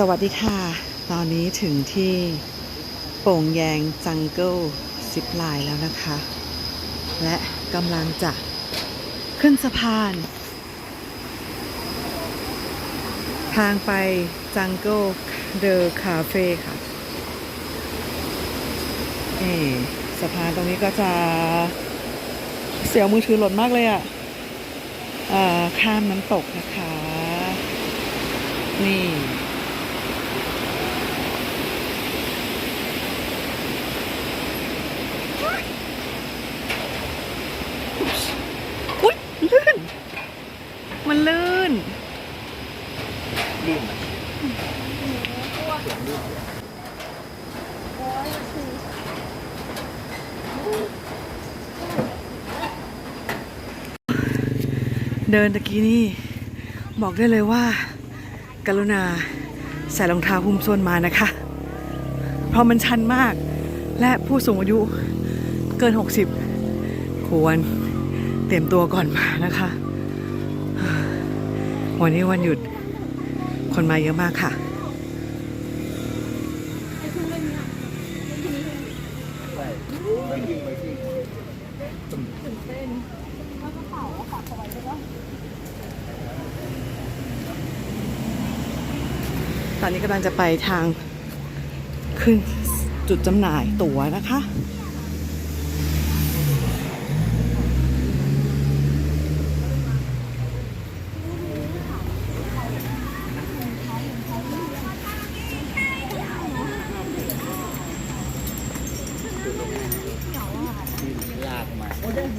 สวัสดีค่ะ ตอนนี้ถึงที่โป่งแยงจังเกิลซิปไลน์แล้วนะคะ และกำลังจะขึ้นสะพาน ทางไปจังเกิลเดอะคาเฟ่ค่ะเอสะพานตรงนี้ก็จะเสียวมือถือหล่นมากเลยอะ่ะเอ่อข้ามน้ำตกนะคะ นี่ อุ๊ยลื่น มันลื่นเดินตะกี้นี่ บอกได้เลยว่า กรุณาใส่รองเท้าหุ้มส้นมานะคะ เพราะมันชันมาก และผู้สูงอายุเกิน 60 ควรเตรียมตัวก่อนมานะคะ วันนี้วันหยุด คนมาเยอะมากค่ะ ตอนนี้กำลังจะไปทางขึ้นจุดจำหน่ายตั๋วนะคะ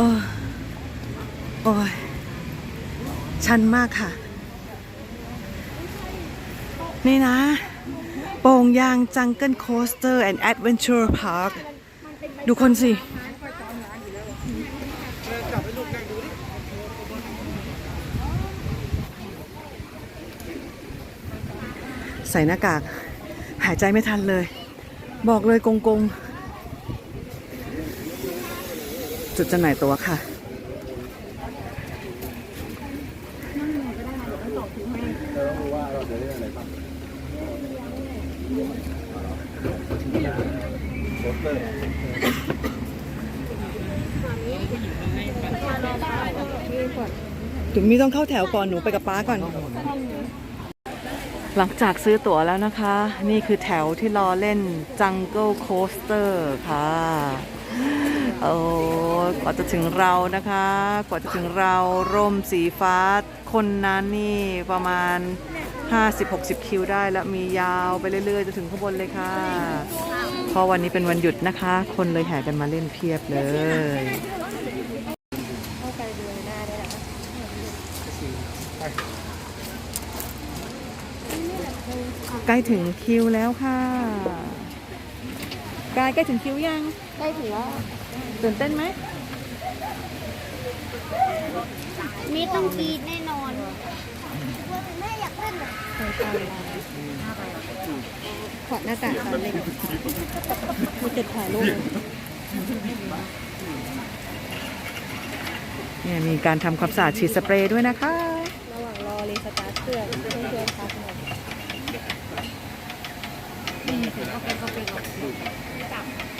ออโอ้ยชันมากค่ะ นี่นะ โป่งยางจังเกิลโคสเตอร์แอนด์แอดเวนเจอร์พาร์คดูคนสิ ใส่หน้ากาก หายใจไม่ทันเลย บอกเลยกงกงๆ จุดจำหน่ายตัวค่ะ ถึงมีต้องเข้าแถวก่อนหนูไปกับป้าก่อน หลังจากซื้อตั๋วแล้วนะคะ นี่คือแถวที่รอเล่น Jungle Coaster ค่ะ โอ้กว่าจะถึงเรานะคะ กว่าจะถึงเราร่มสีฟ้า คนนั้นนี่ประมาณ 50-60 คิวได้แล้วมียาวไปเรื่อยๆจะถึงข้างบนเลยค่ะ เพราะวันนี้เป็นวันหยุดนะคะ คนเลยแห่กันมาเล่นเพียบเลย ใกล้ถึงคิวแล้วค่ะ กายใกล้ถึงคิวยังใกล้ถึงแล้ว ตื่นเต้นไหมมีต้องกรีดแน่นอนแม่อยากเล่นแบบขอดหน้ากากตอนเล่นมีติดถ่ายรูปเนี่ยมีการทำความสะอาดฉีดสเปรย์ด้วยนะคะ ระหว่างรอรีสตาร์ทเครื่องเพื่อนเพื่อนพักหน่อยโอ้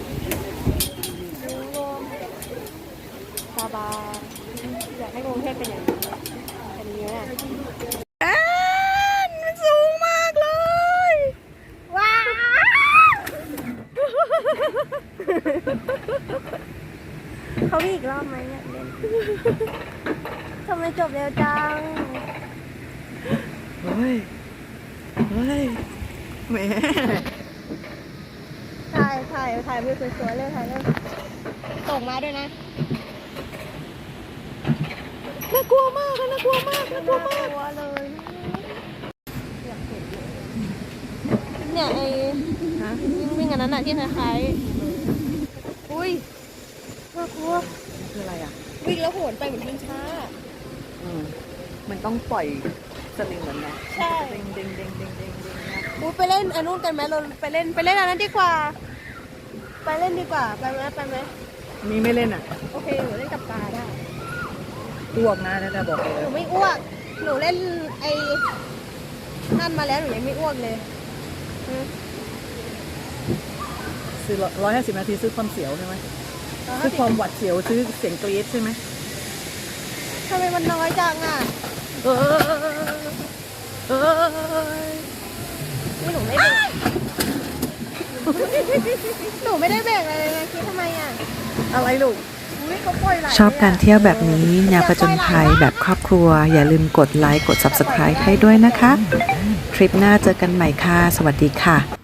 าบาอยากให้กรุงเทพเป็นอย่างนี้อันนี้เนี่ยมันสูงมากเลย ว้าวเขามีอีกรอบไหมเนี่ยเล่นทำไมจบเร็วจัง เฮ้ย เฮ้ยแหมถ่ายถ่ายถ่ายมือสวยๆเลยถ่ายเลยส่งมาด้วยนะ น่ากลัวมากอะน่ากลัวมากน่ากลัวมากกลัวเลยเนี่ยไอ้ฮะวิ่งวิ่งอันนั้นน่ะที่คล้ายๆอุ้ยน่ากลัวคืออะไรอะ วิ่งแล้วโหนไปเหมือนวิ่งช้าอืมมันต้องปล่อยสลิงเหมือนไงใช่เด้งเด้งเด้งเด้งเด้งเด้งนะอุ้ยไปเล่นอันนู้นกันไหมเราไปเล่นไปเล่นอันนั้นดีกว่า ไปเล่นดีกว่าไปไหมไปไหมมีไม่เล่นอะ โอเคหนูเล่นกับปลาได้ อ้วกนะนะบอกเลหยนูไม่อ้วก หนูเล่นไอ้นั่นมาแล้วหนูยังไม่อ้วกเลยอืมซื้อร้อยห้าสิบนาทีซื้อความเสียวใช่ไหมแล้วซื้อความหวัดเสียวซื้อเสียงกรี๊ดใช่ไหมทำไมมันน้อยจังอะเออเออนี่หนูไม่เบรกหนูไม่ได้เบรกอะไรเลยนะคิดทำไมอะอะไรลูก อุ้ยเขาปล่อยไหลชอบการเที่ยวแบบนี้แนวผจญภัยแบบครอบครัว อย่าลืมกดไลค์กด Subscribe ให้ด้วยนะคะ ทริปหน้าเจอกันใหม่ค่ะ สวัสดีค่ะ